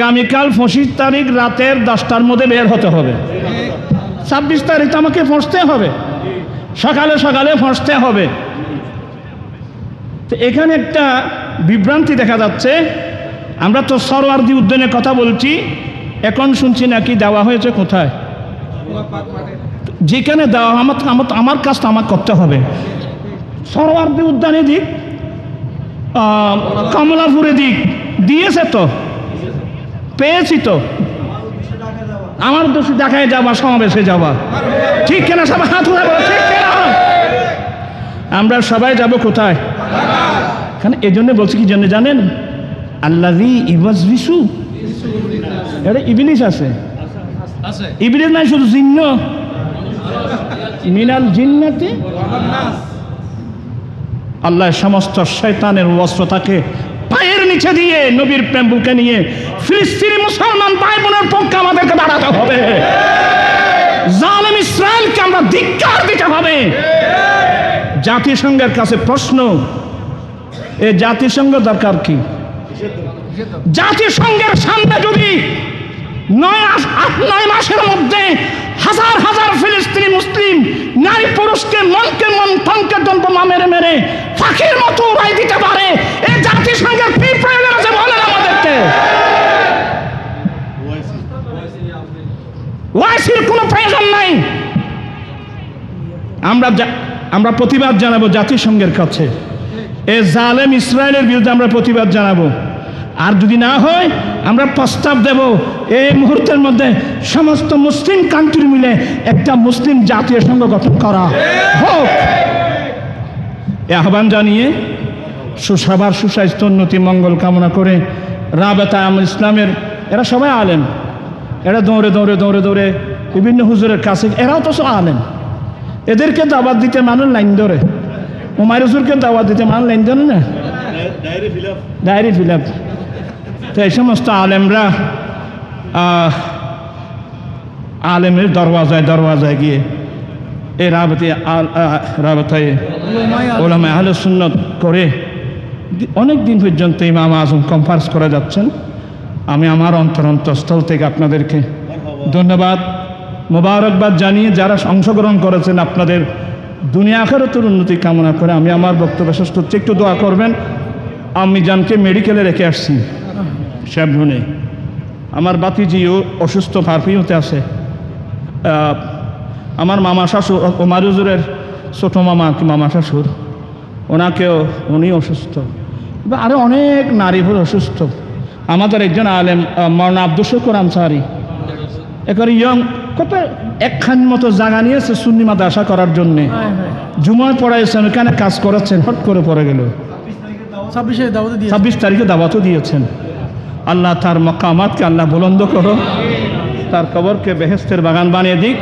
আগামীকাল পঁচিশ তারিখ রাতের দশটার মধ্যে বের হতে হবে। ছাব্বিশ তারিখ আমাকে পৌঁছতে হবে। সকালে সকালে পৌঁছতে হবে। তো এখানে একটা বিভ্রান্তি দেখা যাচ্ছে। আমরা তো সরওয়ার্দি উদ্যানের কথা বলছি। এখন শুনছি নাকি দেওয়া হয়েছে কোথায়? যেখানে দেওয়া আমার আমার কাজটা আমার করতে হবে। সরওয়ার্দি উদ্যানে দিক কমলাপুরে দিক, দিয়েছে তো। পেয়েছি তো। আমার দোষী দেখায় যাবা সমাবেশে যাবা। ঠিক কেনা সবাই হাত উঠে ঠিক কেনা? আমরা সবাই যাব কোথায়? কারণ এই জন্য বলছি কি জন্য জানেন? আল্লাহি ইবাস বিশু এটা ইবিলিশ আছে। ইবিলিশ নাই শুধু জিন্ন। মিনাল জিন্নাতি। আল্লাহ সমস্ত শয়তানের অস্ত্রতাকে পায়ের নিচে দিয়ে নবীর প্রেম বুকে নিয়ে ফিলিস্তিনি মুসলমান ভাই বোনের পক্ষে আমাদেরকে দাঁড়াতে হবে। জালেম ইসরায়েলকে আমরা ধিক্কার দিতে হবে। জাতিসংঘের কাছে প্রশ্ন, এ জাতিসংঘ দরকার কি? জাতিসংঘের সামনে যদি নয় আট, নয় মাসের মধ্যে হাজার হাজার ফিলিস্তিনি মুসলিম নারী পুরুষকে মনকে মন তন্ত মা মেরে মেরে ফাঁকির মতো উড়াই দিতে পারে এই জাতিসংঘের কি প্রয়োজন আছে বলেন আমাদেরকে ওয়াইসির কোনো প্রয়োজন নাই আমরা আমরা প্রতিবাদ জানাব জাতিসংঘের কাছে। এ জালেম ইসরায়েলের বিরুদ্ধে আমরা প্রতিবাদ জানাব। আর যদি না হয়, আমরা প্রস্তাব দেব, এই মুহূর্তের মধ্যে সমস্ত মুসলিম কান্ট্রি মিলে একটা মুসলিম জাতীয় সংঘ গঠন করা হোক। এ আহ্বান জানিয়ে সুসভার সুস্বাস্থ্য, উন্নতি, মঙ্গল কামনা করে রাবেতা আম ইসলামের, এরা সবাই আলেন এরা দৌড়ে দৌড়ে দৌড়ে দৌড়ে বিভিন্ন হুজুরের কাছে, এরাও তো সব আলেন এদেরকে দাওয়াত দিতে মানুষ লাইন ধরে। উমায় হুজুরকে দাওয়াত দিতে মানুষ লাইন ধরে না? Diary fill up. তো এই সমস্ত আলেমরা আলেমের দরওয়াজায় দরওয়াজায় গিয়ে এই রাবতে রাবতায় ওলামা আহলে সুন্নত করে অনেক দিন পর্যন্ত ইমাম আজম কনফারেন্স করে যাচ্ছেন। আমি আমার অন্তর অন্তঃস্থল থেকে আপনাদেরকে ধন্যবাদ। মোবারকবাদ জানিয়ে যারা অংশগ্রহণ করেছেন আপনাদের দুনিয়া আখেরাতের উন্নতি কামনা করে আমি আমার বক্তব্য শেষ করছি। একটু দোয়া করবেন। আমি জানকে মেডিকেলে রেখে আসছি। শ্যামধনে আমার বাতিজিও অসুস্থ ফারফিউতে আছে। আমার মামা শাশুর ওমার হুজুরের ছোটো মামা কি, মামা শাশুর। ওনাকেও উনি অসুস্থ। বা আরও অনেক নারী অসুস্থ। আমাদের একজন আলেম মৌলানা আব্দুল শুকুর আনসারি। একেবারে ইয়ং কত একখান মতো জায়গা নিয়েছে সুন্নি মাদ্রাসা করার জন্য। জুমায় পড়াইছেন ওখানে কাজ করাচ্ছেন হট করে পড়ে গেল। ছাব্বিশে তারিখে দাওয়াতও দিয়েছেন। আল্লাহ তার মকামাতকে আল্লাহ বুলন্দ করো। তার কবরকে বেহেস্তের বাগান বানিয়ে দিক।